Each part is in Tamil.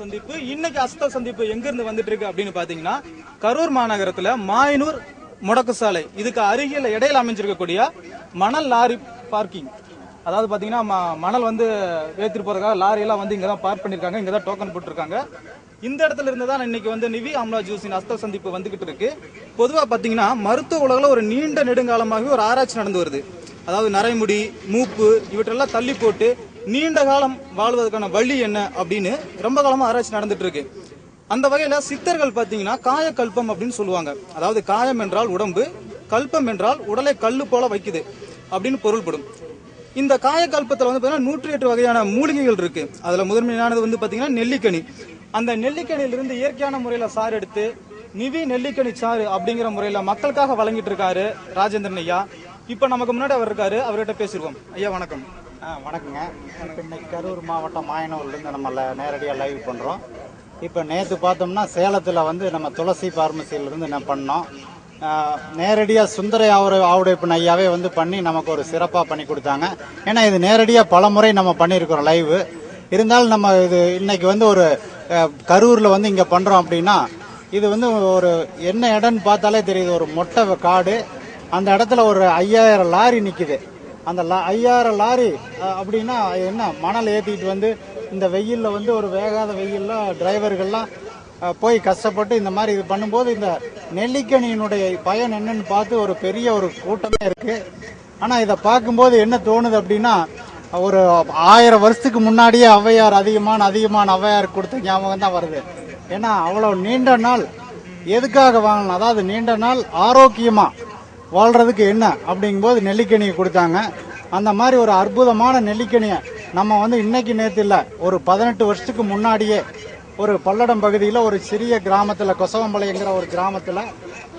சந்திப்பு இன்னைக்கு அஸ்த சந்திப்பு எங்க இருந்து வந்துட்டு இருக்கு அப்படின்னு பாத்தீங்கன்னா கரூர் மாநகரத்துல மாயனூர் முடக்கு சாலை. இதுக்கு அருகில் இடையில அமைஞ்சிருக்கக்கூடிய மணல் லாரி பார்க்கிங். அதாவது பாத்தீங்கன்னா மணல் வந்து ஏற்றிட்டு போறதுக்காக லாரி எல்லாம் வந்து இங்கே தான் பார்க் பண்ணிருக்காங்க இங்கே தான் டோக்கன் போட்டிருக்காங்க. இந்த இடத்துல இருந்து தான் இன்னைக்கு வந்து நிவி அம்லா ஜூஸின் அஸ்த சந்திப்பு வந்துகிட்டு இருக்கு. பொதுவா பாத்தீங்கன்னா மருத்துவ உலகில் ஒரு நீண்ட நெடுங்காலமாகவே ஒரு ஆராய்ச்சி நடந்து வருது. அதாவது நரைமுடி மூப்பு இவற்றெல்லாம் தள்ளி போட்டு நீண்ட காலம் வாழ்வதற்கான வழி என்ன அப்படின்னு ரொம்ப காலமா ஆராய்ச்சி நடந்துட்டு இருக்கு. அந்த வகையில சித்தர்கள் பாத்தீங்கன்னா காயக்கல்பம் அப்படின்னு சொல்லுவாங்க. அதாவது காயம் என்றால் உடம்பு கல்பம் என்றால் உடலை கல்லு போல வைக்குது அப்படின்னு பொருள்படும். இந்த காயக்கல்பத்தில் வந்து பார்த்தீங்கன்னா நூற்றி எட்டு வகையான மூலிகைகள் இருக்கு. அதில் முதன்மையானது வந்து பார்த்தீங்கன்னா நெல்லிக்கனி. அந்த நெல்லிக்கனியிலிருந்து இயற்கையான முறையில் சாறு எடுத்து நிவி நெல்லிக்கனி சாறு அப்படிங்கிற முறையில் மக்களுக்காக வழங்கிட்டு இருக்காரு ராஜேந்திரன் ஐயா. இப்போ நமக்கு முன்னாடி அவர் இருக்காரு அவர்கிட்ட பேசிடுவோம் ஐயா வணக்கம். வணக்கங்க. இப்போ இன்னைக்கு கரூர் மாவட்டம் மாயனூர்லேருந்து நம்ம நேரடியாக லைவ் பண்ணுறோம் இப்போ நேற்று பார்த்தோம்னா சேலத்தில் வந்து நம்ம துளசி பார்மசியிலேருந்து என்ன பண்ணோம். நேரடியாக சுந்தர ஆவுட ஆவுடைப்பு ஐயாவே வந்து பண்ணி நமக்கு ஒரு சிறப்பாக பண்ணி கொடுத்தாங்க. ஏன்னா இது நேரடியாக பல முறை நம்ம பண்ணியிருக்கிறோம் லைவு இருந்தாலும் நம்ம இது இன்னைக்கு வந்து ஒரு கரூரில் வந்து இங்கே பண்ணுறோம் அப்படின்னா இது வந்து ஒரு என்ன இடம்னு பார்த்தாலே தெரியுது. ஒரு மொட்டை காடு. அந்த இடத்துல ஒரு ஐயாயிரம் லாரி நிற்கிது அந்த லா ஐயாயிரம் லாரி அப்படின்னா என்ன? மணல் ஏற்றிட்டு வந்து இந்த வெயிலில் வந்து ஒரு வேகாத வெயிலில் டிரைவர்கள்லாம் போய் கஷ்டப்பட்டு இந்த மாதிரி இது பண்ணும்போது இந்த நெல்லிக்கனியினுடைய பயன் என்னன்னு பார்த்து ஒரு பெரிய ஒரு கூட்டமே இருக்கு. ஆனால் இதை பார்க்கும்போது என்ன தோணுது அப்படின்னா ஒரு ஆயிரம் வருஷத்துக்கு முன்னாடியே ஔவையார் அதிகமான அதிகமான ஔவையார் கொடுத்த ஞாபகம் தான் வருது. ஏன்னா அவ்வளோ நீண்ட நாள் எதுக்காக வாங்கலாம் அதாவது நீண்ட நாள் ஆரோக்கியமாக வாழ்கிறதுக்கு என்ன? அப்படிங்கும்போது நெல்லிக்கனியை கொடுத்தாங்க. அந்த மாதிரி ஒரு அற்புதமான நெல்லிக்கனியை நம்ம வந்து இன்னைக்கு நேற்று இல்லை ஒரு பதினெட்டு வருஷத்துக்கு முன்னாடியே ஒரு பல்லடம் பகுதியில் ஒரு சிறிய கிராமத்தில் கொசவம்பாளையங்கிற ஒரு கிராமத்தில்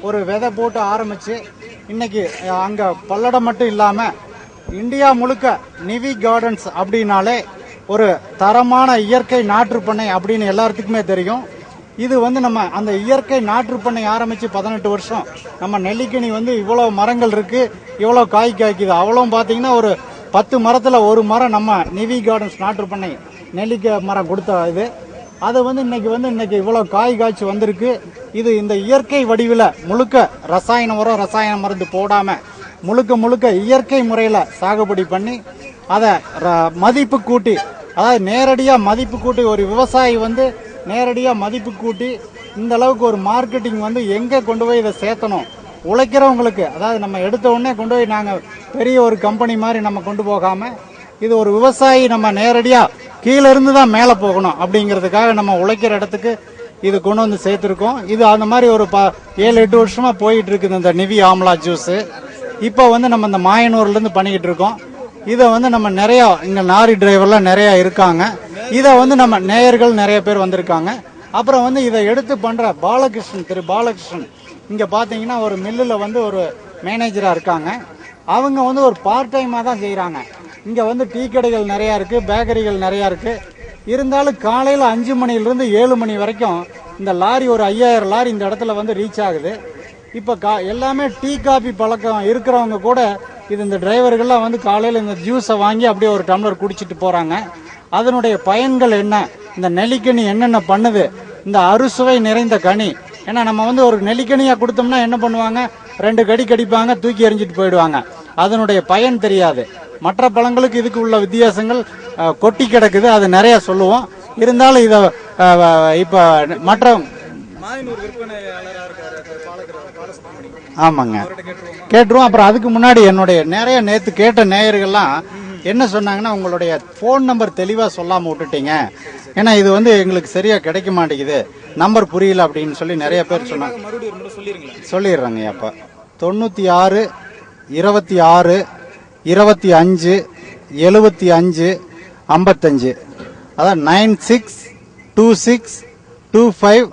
ஒரு விதை போட்டு ஆரம்பித்து இன்னைக்கு அங்கே பல்லடம் மட்டும் இல்லாமல் இந்தியா முழுக்க நிவி கார்டன்ஸ் அப்படின்னாலே ஒரு தரமான இயற்கை நாற்றுப்பண்ணை அப்படின்னு எல்லாத்துக்குமே தெரியும். இது வந்து நம்ம அந்த இயற்கை நாற்று பண்ணை ஆரம்பித்து பதினெட்டு வருஷம். நம்ம நெல்லிக்கனி வந்து இவ்வளோ மரங்கள் இருக்குது இவ்வளோ காய் காய்க்குது. அவ்வளோ பார்த்தீங்கன்னா ஒரு பத்து மரத்தில் ஒரு மரம் நம்ம நிவி கார்டன்ஸ் நாற்று பண்ணை நெல்லிக்காய் மரம் கொடுத்த இது. அது வந்து இன்னைக்கு வந்து இன்னைக்கு இவ்வளோ காய் காய்ச்சி வந்திருக்கு. இது இந்த இயற்கை வடிவில் முழுக்க ரசாயன உரம் ரசாயன மருந்து போடாமல் முழுக்க முழுக்க இயற்கை முறையில் சாகுபடி பண்ணி அதை ர- மதிப்பு கூட்டி அதாவது நேரடியாக மதிப்பு கூட்டி ஒரு விவசாயி வந்து நேரடியாக மதிப்பு கூட்டி இந்த அளவுக்கு ஒரு மார்க்கெட்டிங் வந்து எங்கே கொண்டு போய் இதை சேர்த்தணும்? உழைக்கிறவங்களுக்கு அதாவது நம்ம எடுத்த உடனே கொண்டு போய் நாங்கள் பெரிய ஒரு கம்பெனி மாதிரி நம்ம கொண்டு போகாமல் இது ஒரு விவசாயி நம்ம நேரடியாக கீழே இருந்து தான் மேலே போகணும் அப்படிங்கிறதுக்காக நம்ம உழைக்கிற இடத்துக்கு இது கொண்டு வந்து சேர்த்துருக்கோம். இது அந்த மாதிரி ஒரு ப ஏழு எட்டு வருஷமாக போயிட்டு இருக்குது இந்த நிவி ஆம்லா ஜூஸு இப்போ வந்து நம்ம இந்த மாயனூர்லேருந்து பண்ணிக்கிட்டு இருக்கோம். இதை வந்து நம்ம நிறையா இங்கே லாரி டிரைவர்லாம் நிறையா இருக்காங்க. இதை வந்து நம்ம நேயர்கள் நிறைய பேர் வந்திருக்காங்க. அப்புறம் வந்து இதை எடுத்து பண்ணுற பாலகிருஷ்ணன் திரு பாலகிருஷ்ணன். இங்கே பார்த்தீங்கன்னா ஒரு மில்லில் வந்து ஒரு மேனேஜராக இருக்காங்க. அவங்க வந்து ஒரு பார்ட் டைமாக தான் செய்கிறாங்க இங்கே வந்து டீ கடைகள் நிறையா இருக்குது பேக்கரிகள் நிறையா இருக்குது இருந்தாலும் காலையில் அஞ்சு மணிலிருந்து ஏழு மணி வரைக்கும் இந்த லாரி ஒரு ஐயாயிரம் லாரி இந்த இடத்துல வந்து ரீச் ஆகுது. இப்போ கா எல்லாமே டீ காபி பழக்கம் இருக்கிறவங்க கூட இது இந்த டிரைவர்கள்லாம் வந்து காலையில் இந்த ஜூஸை வாங்கி அப்படியே ஒரு டம்ளர் குடிச்சிட்டு போகிறாங்க அதனுடைய பயன்கள் என்ன? இந்த நெல்லிக்கனி என்னென்ன பண்ணுது? இந்த அறுசுவை நிறைந்த கனி. ஏன்னா நம்ம வந்து ஒரு நெல்லிக்கனியாக கொடுத்தோம்னா என்ன பண்ணுவாங்க? ரெண்டு கடி கடிப்பாங்க தூக்கி எறிஞ்சிட்டு போயிடுவாங்க. அதனுடைய பயன் தெரியாது. மற்ற பழங்களுக்கு இதுக்கு உள்ள வித்தியாசங்கள் கொட்டி கிடக்குது. அது நிறையா சொல்லுவோம். இருந்தாலும் இதை இப்போ மற்ற மாயனூர் விற்பனையாளராக இருக்காரு திரு பாலகிர பாலசுப்ரமணியம் ஆமாங்க. கேட்டுருவோமா. அப்புறம் அதுக்கு முன்னாடி என்னுடைய நிறைய நேத்து கேட்ட நேயர்கள்லாம் என்ன சொன்னாங்கன்னா உங்களுடைய ஃபோன் நம்பர் தெளிவாக சொல்லாமல் விட்டுட்டீங்க. ஏன்னா இது வந்து எங்களுக்கு சரியா கிடைக்க மாட்டேங்குது. நம்பர் புரியல அப்படின்னு சொல்லி நிறைய பேர் சொன்னாங்க சொல்லிடுறேங்க அப்போ தொண்ணூற்றி ஆறு இருபத்தி ஆறு இருபத்தி அஞ்சு எழுபத்தி அஞ்சு ஐம்பத்தஞ்சு. அதான் nine six two six two five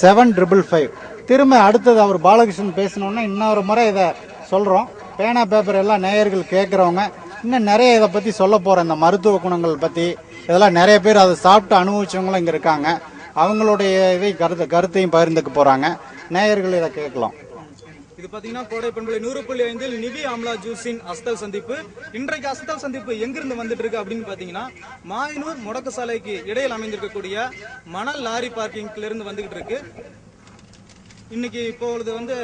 seven triple five. திரும்ப அடுத்தது அவர் பாலகிருஷ்ணன் பேசணுன்னா இன்னொரு முறை இதை சொல்கிறோம் பேனா பேப்பர் எல்லாம் நேயர்கள் கேட்குறவங்க இன்னும் நிறைய இதை பற்றி சொல்ல போகிறேன் இந்த மருத்துவ குணங்கள் பற்றி இதெல்லாம் நிறைய பேர் அதை சாப்பிட்டு அனுபவிச்சவங்களும் இங்கே இருக்காங்க. அவங்களுடைய இதை கருத்து கருத்தையும் பகிர்ந்துக்க போகிறாங்க நேயர்கள் இதை கேட்கலாம். இது பாத்தீங்கன்னா கோடை பெண்களை நூறு புள்ளி ஐந்தில் நிவி அம்லா ஜூஸின் அஸ்தல் சந்திப்பு. இன்றைக்கு அஸ்தல் சந்திப்பு எங்கிருந்து வந்துட்டு இருக்கு அப்படின்னு பாத்தீங்கன்னா மாயனூர் முடக்கு சாலைக்கு இடையில் அமைந்திருக்கக்கூடிய மணல் லாரி பார்க்கிங்ல இருந்து வந்துகிட்டு இருக்கு இன்னைக்கு இப்பொழுது வந்து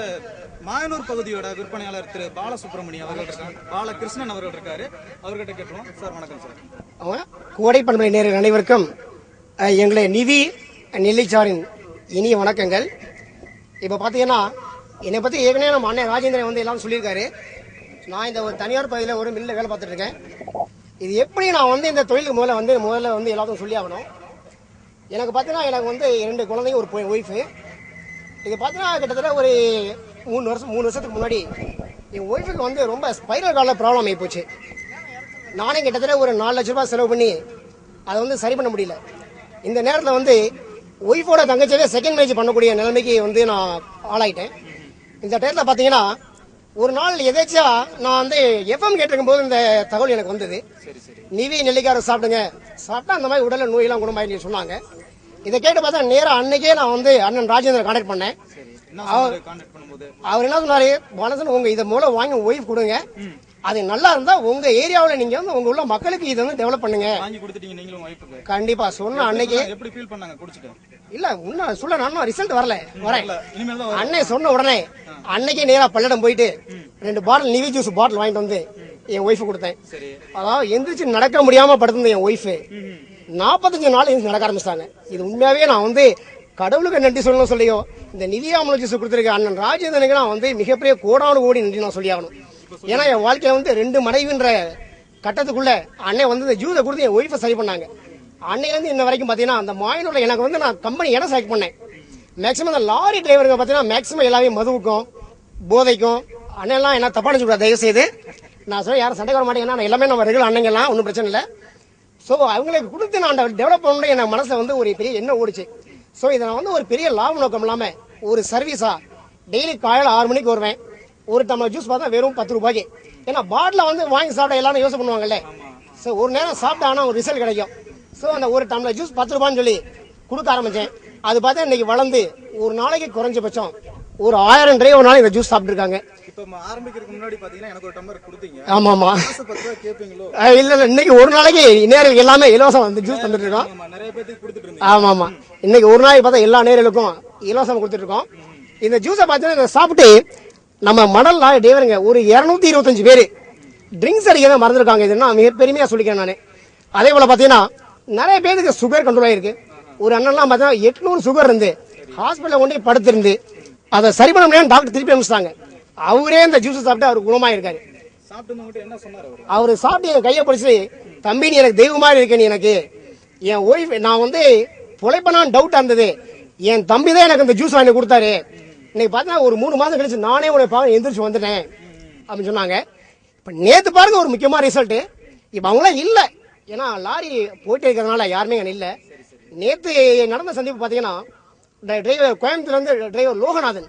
மாயனூர் பகுதியோட விற்பனையாளர் திரு பாலசுப்ரமணியம் அவர்கள் இருக்காங்க. பாலகிருஷ்ணன் அவர்கள் இருக்காரு. அவர்கிட்ட கேட்டுருவோம். சார் வணக்கம் சார். அவங்க கோடை பண்பலை அனைவருக்கும் எங்களுடைய எங்களை நிவி இனிய வணக்கங்கள். இப்போ பார்த்தீங்கன்னா என்னை பற்றி ஏற்கனவே நம்ம அண்ணன் ராஜேந்திரன் வந்து எல்லாம் சொல்லியிருக்காரு. நான் இந்த ஒரு தனியார் பகுதியில் ஒரு மில்லில் வேலை பார்த்துட்டு இருக்கேன். இது எப்படி நான் வந்து இந்த தொழிலுக்கு முதல்ல வந்து முதல்ல வந்து எல்லாத்தையும் சொல்லி ஆகணும்? எனக்கு பார்த்தீங்கன்னா எனக்கு வந்து ரெண்டு குழந்தைங்க ஒரு ஒய்ஃபு. இது பார்த்தீங்கன்னா கிட்டத்தட்ட ஒரு மூணு வருஷம் மூணு வருஷத்துக்கு முன்னாடி என் ஒய்ஃபுக்கு வந்து ரொம்ப ஸ்பைரல் காலில் ப்ராப்ளம் ஆகி போச்சு. நானே கிட்டத்தட்ட ஒரு நாலு லட்ச ரூபாய் செலவு பண்ணி அதை வந்து சரி பண்ண முடியல. இந்த நேரத்தில் வந்து ஒய்ஃபோட தங்கச்சியே செகண்ட் மேரேஜ் பண்ணக்கூடிய நிலைமைக்கு வந்து நான் ஆளாயிட்டேன். இந்த டயத்தில் பார்த்தீங்கன்னா ஒரு நாள் எதேச்சியா நான் வந்து எஃப்எம் கேட்டிருக்கும் போது இந்த தகவல் எனக்கு வந்தது. நிவி நெல்லிக்கார சாப்பிடுங்க. சாப்பிட்டா அந்த மாதிரி உடல்ல நோயெல்லாம் குணமாயின்னு சொன்னாங்க. இதை கேட்டு பார்த்தா நேரா அன்னைக்கே நான் வந்து அண்ணன் ராஜேந்திரன் கான்டாக்ட் பண்ணேன். அவர் என்ன சொன்னாரு? மனசுல உங்க இதை மூலம் வாங்கி ஒய்ஃப் கொடுங்க. அது நல்லா இருந்தா உங்க ஏரியாவுல நீங்க வந்து உங்க உள்ள மக்களுக்கு இதை வந்து டெவலப் பண்ணுங்க. கண்டிப்பா சொன்ன அன்னைக்கு. எப்படி ஃபீல் பண்ணாங்க? குடிச்சிட்டு. இல்ல இன்னும் சொல்ல நான் ரிசல்ட் வரல. வரேன். அண்ணன் சொன்ன உடனே அன்னைக்கே நேரா பல்லடம் போயிட்டு ரெண்டு பாட்டில் நிவி ஜூஸ் பாட்டில் வாங்கிட்டு வந்து என் ஒய்ஃபு கொடுத்தேன். அதாவது எந்திரிச்சு நடக்க முடியாம படுத்திருந்த என் ஒய்ஃபு நாற்பத்தஞ்சு நாள் எனக்கு நடக்க ஆரம்பிச்சிட்டாங்க. இது உண்மையாகவே நான் வந்து கடவுளுக்கு நன்றி சொல்லணும் சொல்லியோ இந்த நிதி அமல கொடுத்துருக்க அண்ணன் ராஜேந்திரனுக்கு நான் வந்து மிகப்பெரிய கோடானு கோடி நன்றி நான் சொல்லி ஆகணும் ஏன்னா என் வாழ்க்கையில் வந்து ரெண்டு மனைவின்ற கட்டத்துக்குள்ள அண்ணன் வந்து இந்த ஜூதை கொடுத்து என் ஒய்ஃபை சரி பண்ணாங்க. அன்னையிலேருந்து இன்ன வரைக்கும் பார்த்தீங்கன்னா அந்த மாயனோட எனக்கு வந்து நான் கம்பெனி இடம் செலக்ட் பண்ணேன். மேக்ஸிமம் அந்த லாரி டிரைவருங்க பார்த்தீங்கன்னா மேக்ஸிமம் எல்லாமே மதுவுக்கும் போதைக்கும் அண்ணெல்லாம் என்ன தப்பான சொல்றாரு தயவு செய்து நான் சொல்ல யாரும் சண்டை வர மாட்டேங்கன்னா எல்லாமே நம்ம ரெகுலர் அண்ணங்கெல்லாம் ஒன்றும் பிரச்சனை இல்லை. ஸோ அவங்களுக்கு கொடுத்து நான் டெவலப் பண்ணணும் என் மனசில் வந்து ஒரு பெரிய எண்ணம் ஓடிச்சு. ஸோ இதை நான் வந்து ஒரு பெரிய லாப நோக்கம் இல்லாமல் ஒரு சர்வீஸாக டெய்லி காலையில் ஆறு மணிக்கு வருவேன். ஒரு டம்ளர் ஜூஸ் பார்த்தா வெறும் பத்து ரூபாய்க்கு. ஏன்னா பாட்டில் வந்து வாங்கி சாப்பிட எல்லாரும் யோசனை பண்ணுவாங்கல்ல. ஸோ ஒரு நேரம் சாப்பிட்டானா ஒரு ரிசல்ட் கிடைக்கும். ஸோ அந்த ஒரு டம்ளர் ஜூஸ் பத்து ரூபான்னு சொல்லி கொடுக்க ஆரம்பித்தேன் அது பார்த்தா இன்னைக்கு வளர்ந்து ஒரு நாளைக்கு குறைஞ்சபட்சம் ஒரு ஆயிரம் டிரைவர் ஒரு நாளைக்கு இந்த ஜூஸ் சாப்பிட்ருக்காங்க இப்ப ஆரம்பிக்கிறதுக்கு முன்னாடி பாத்தீங்கன்னா எனக்கு ஒரு டம்ளர் கொடுத்தீங்க. ஆமா ஆமா காசு பத்து ரூபா கேட்பீங்களோ அஹ் இல்ல இல்ல இன்னைக்கு ஒரு நாளைக்கு நேரில் எல்லாமே இலவசம் வந்து ஜூஸ் தந்துட்டு இருக்கோம். நிறைய பேருக்கு கொடுத்துட்டு இருந்தீங்க. ஆமா ஆமா இன்னைக்கு ஒரு நாளைக்கு பார்த்தா எல்லா நேரலுக்கும் இலவசம் கொடுத்துட்டு இருக்கோம். இந்த ஜூஸை பார்த்தீங்கன்னா சாப்பிட்டு நம்ம மணல் லாரி டிரைவருங்க ஒரு இருநூத்தி இருபத்தஞ்சு பேர் ட்ரிங்க்ஸ் அடிக்க மறந்துருக்காங்க. இதுன்னா மிக பெருமையா சொல்லிக்கிறேன் நான். அதே போல பாத்தீங்கன்னா நிறைய பேருக்கு சுகர் கண்ட்ரோல் ஆயிருக்கு. ஒரு அண்ணன்லாம் பார்த்தீங்கன்னா எட்நூறு சுகர் இருந்து ஹாஸ்பிட்டல் கொண்டு படுத்திருந்து அதை சரி பண்ண முடியாது டாக்டர் திருப்பி அனுப்பிச்சிட்டாங்க. அவரே இந்த ஜூஸ் சாப்பிட்டு அவர் குணமாயிருக்காரு. சாப்பிட்டு என்ன சொன்னார் அவர் சாப்பிட்டு என் கையை பிடிச்சி தம்பி நீ எனக்கு தெய்வமா மாதிரி இருக்க நீ எனக்கு. என் ஒய்ஃப் நான் வந்து பொழைப்பனான்னு டவுட் இருந்தது என் தம்பி தான் எனக்கு இந்த ஜூஸ் வாங்கி கொடுத்தாரு. இன்னைக்கு பார்த்தா ஒரு மூணு மாதம் கழிச்சு நானே உன்னை பாவம் எந்திரிச்சு வந்துட்டேன் அப்படின்னு சொன்னாங்க. இப்போ நேற்று பாருங்க ஒரு முக்கியமான ரிசல்ட்டு இப்போ அவங்களாம் இல்லை. ஏன்னா லாரி போயிட்டு இருக்கிறதுனால யாருமே அங்கே இல்லை. நேற்று நடந்த சந்திப்பு பார்த்தீங்கன்னா டிரைவர் கோயம்புத்தூர்லேருந்து டிரைவர் லோகநாதன்.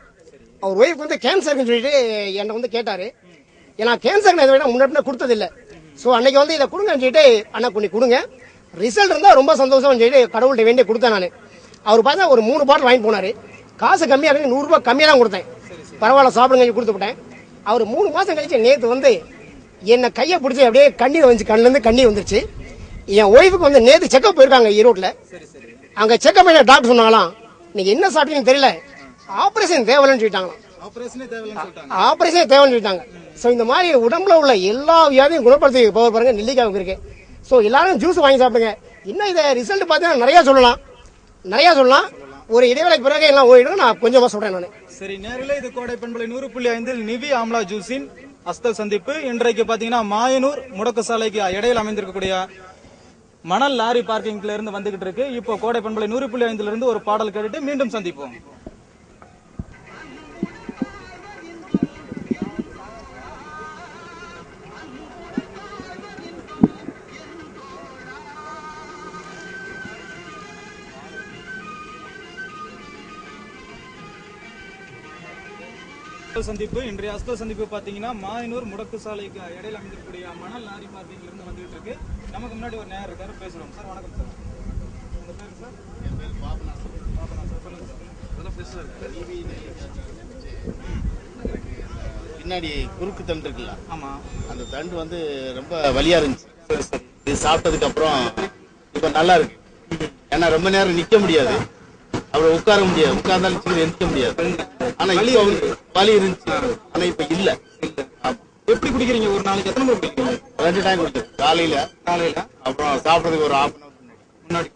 அவர் ஒய்ஃப் வந்து கேன்சர்னு சொல்லிட்டு என்கிட்ட வந்து கேட்டாரு. ஏன்னா கேன்சர் இதை விட முன்னாடி கொடுத்தது இல்ல ஸோ அன்னைக்கு வந்து இதை கொடுங்கன்னு சொல்லிட்டு அண்ணா கொஞ்சம் கொடுங்க. ரிசல்ட் இருந்தா ரொம்ப சந்தோஷம் சொல்லிட்டு கடவுள்கிட்ட வேண்டி கொடுத்தேன் நான். அவர் பார்த்தா ஒரு மூணு பாட்டில் வாங்கிட்டு போனாரு. காசு கம்மியாக இருக்கு நூறுரூபா கம்மியாக தான் கொடுத்தேன். பரவாயில்ல சாப்பிடுங்க கொடுத்து விட்டேன். அவர் மூணு மாசம் கழிச்சு நேற்று வந்து என்னை கையை பிடிச்சி அப்படியே கண்ணீர் வந்துச்சு. கண்ணுலேருந்து கண்ணீர் வந்துருச்சு. என் ஒய்ஃபுக்கு வந்து நேற்று செக்கப் போயிருக்காங்க ஈரோட்டில். அங்கே செக்கப் பண்ண டாக்டர் சொன்னாங்களாம் நீங்க என்ன சாப்பிட்டீங்கன்னு தெரியல. ஆபரேஷன் தேவையில்லைன்னு சொல்லிட்டாங்களாம். ஆபரேஷனே தேவையில்லைன்னு சொல்லிட்டாங்க. ஆபரேஷன் தேவைன்னு சொல்லிட்டாங்க. ஸோ இந்த மாதிரி உடம்புல உள்ள எல்லா வியாதியும் குணப்படுத்தி பவர் பாருங்க நெல்லிக்காவுக்கு இருக்கு. ஸோ எல்லாரும் ஜூஸ் வாங்கி சாப்பிடுங்க. இன்னும் இதை ரிசல்ட் பார்த்தீங்கன்னா நிறைய சொல்லலாம். நிறைய சொல்லலாம். ஒரு இடைவேளைக்கு பிறகு எல்லாம் ஓடிடும் நான் கொஞ்சமா சொல்றேன் நான். சரி நேரில் இது கோடை பண்பலை நூறு புள்ளி ஐந்தில் நிவி ஆம்லா ஜூஸின் அஸ்த சந்திப்பு. இன்றைக்கு பாத்தீங்கன்னா மாயனூர் முடக்கு சாலைக்கு இடையில் அமைந்திருக்கக்கூடிய மணல் லாரி பார்க்கிங்ல இருந்து வந்துகிட்டு இருக்கு. இப்போ கோடை பண்பலை நூறு புள்ளி ஐந்துல இருந்து ஒரு பாடல் கேட்டுட்டு மீண்டும் சந்திப்போம். சந்திப்பு. இன்றைய அஸ்த சந்திப்பு பாத்தீங்கன்னா மாயனூர் முடக்கு சாலைக்கு இடையில அமைந்திருக்கக்கூடிய மணல் லாரி பார்க்கிங்ல இருந்து வந்துகிட்டு இருக்கு. நமக்கு முன்னாடி ஒரு நேரம் இருக்காரு பேசுறோம். சார் வணக்கம் சார். பேரு சார்? பாபனா சார். சொல்லுங்க சார். பேச சார் பின்னாடி குறுக்கு தண்டு இருக்குல்ல? ஆமா. அந்த தண்டு வந்து ரொம்ப வலியா இருந்துச்சு. இது சாப்பிட்டதுக்கு அப்புறம் இப்ப நல்லா இருக்கு. ஏன்னா ரொம்ப நேரம் நிக்க முடியாது. அப்புறம் உட்கார முடியாது. உட்கார்ந்தாலும் எந்திக்க முடியாது. ஆனா இப்ப வலி இருந்துச்சு. ஆனா இப்ப இல்ல. எப்படி குடிக்கிறீங்க? ஒரு நாளைக்கு எத்தனை முறை குடிக்கிறீங்க ரெண்டு டைம் கொடுத்து காலையில காலையில? அப்புறம் சாப்பிடறதுக்கு ஒரு ஹாஃப் அன் முன்னாடி.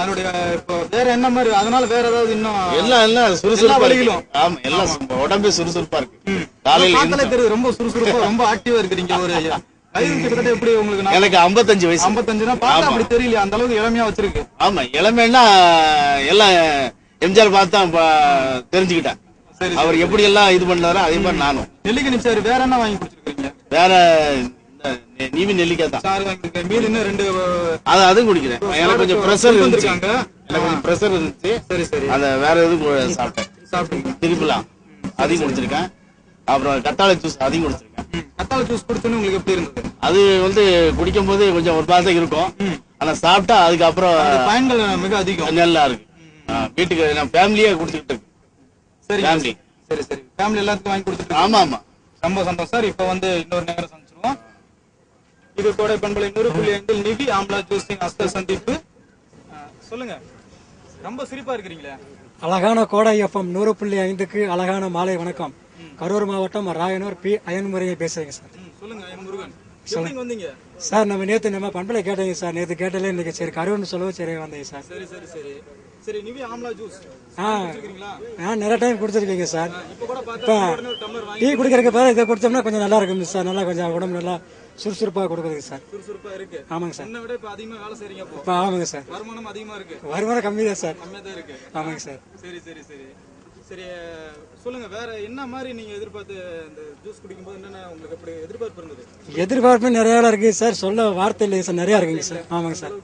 அதனுடைய இப்போ வேற என்ன மாதிரி அதனால வேற ஏதாவது இன்னும் எல்லாம் எல்லாம் சுறுசுறுப்பா வலிகளும். ஆமா எல்லாம் உடம்பே சுறுசுறுப்பா இருக்கு. காலையில தெரியுது ரொம்ப சுறுசுறுப்பா ரொம்ப ஆக்டிவா இருக்கிறீங்க. ஒரு எப்படி உங்களுக்கு எனக்கு 55 வயசு. ஐம்பத்தஞ்சுனா பார்த்தா அப்படி தெரியல அந்த அளவுக்கு இளமையா வச்சிருக்கு. ஆமா இளமைன்னா எல்லாம் எம்ஜிஆர் பார்த்து தெரிஞ்சுக்கிட்டேன். அவர் எப்படி எல்லாம் இது பண்ணாரோ அதே மாதிரி நானும். நெல்லிக்கனி சார் வேற என்ன வாங்கி குடிச்சிருக்கீங்க? வேற நீவி நெல்லிக்காய் தான். சார் வாங்கிருக்கேன் மீதி இன்னும் ரெண்டு அது அதுவும் குடிக்கிறேன். எனக்கு கொஞ்சம் பிரஷர் இருந்துச்சு. வந்திருக்காங்க. எனக்கு கொஞ்சம் பிரஷர் இருந்துச்சு. சரி சரி. அத வேற எதுவும் சாப்பிட்டேன். சாப்பிட்டீங்க திருப்பலாம். அதையும் குடிச்சிருக்கேன். அப்புறம் கத்தாழை ஜூஸ் அதையும் குடிச்சிருக்கேன். கத்தாழை ஜூஸ் குடிச்சோன்னு உங்களுக்கு எப்படி இருந்தது? அது வந்து குடிக்கும் போது கொஞ்சம் ஒரு மாசம் இருக்கும். ஆனா சாப்பிட்டா அதுக்கப்புறம் அது பயன்கள் மிக அதிகம். நல்லா இருக்கு. வீட்டுக்கு நான் ஃபேமிலியே குடிச்சுக்கிட்டு இருக்கு. ஃபேமிலி சரி. சரி ஃபேமிலி எல்லாத்துக்கும் வாங்கி கொடுத்துட்டு ஆமா ஆமா. ரொம்ப சந்தோஷம் சார். இப்போ வந்து இன்னொரு நேரம் சந்திச்சிருவோம். இது கோடை பண்பலை நூறு புள்ளி ஐந்தில் நிவி ஆம்லா ஜூஸிங் அஸ்த சந்திப்பு. ஆ, சொல்லுங்க. ரொம்ப சிரிப்பா இருக்கிறீங்களே. அழகான கோடை எஃப்எம் நூறு புள்ளி ஐந்துக்கு அழகான மாலை வணக்கம். கரூர் மாவட்டம் ராயனூர் பி அயன்முறையை பேசுறேங்க சார். சொல்லுங்க முருகன் சார் நம்ம நேற்று நம்ம பண்பலை கேட்டீங்க சார். நேற்று கேட்டலே இன்னைக்கு சரி கரூர்னு சொல்லவும் சரி வந்தீங்க சார். சரி சரி சரி. சரி நிவி ஆம்லா ஜூஸ். ஆ. நான் நிறைய டைம் கொடுத்துருக்கீங்க சார். இப்போ டீ குடிக்கிறதுக்கு பதிலா இதை கொடுத்தோம்னா கொஞ்சம் நல்லா இருக்கும் சார். நல்லா கொஞ்சம் உடம்பு நல்லா சுறுசுறுப்பாக கொடுக்குறதுக்கு சார். இருக்கு. ஆமாங்க சார். என்னை விட இப்ப அதிகமா வேலை செய்றீங்க அப்போ. இப்போ ஆமாங்க சார். வருமானம் அதிகமா இருக்கு. வருமானம் கம்மி தான் சார். கம்மியா தான் இருக்கு. ஆமாங்க சார். சரி சரி சரி. சரி சொல்லுங்க வேற என்ன மாதிரி நீங்க எதிர்பார்த்து இந்த ஜூஸ் குடிக்கும்போது என்னென்ன உங்களுக்கு எப்படி எதிர்பார்ப்பு இருந்தது? எதிர்பார்ப்பு நிறைய இருக்கு சார். சொல்ல வார்த்தை இல்லை சார். நிறையா இருக்குங்க சார். ஆமாங்க சார்.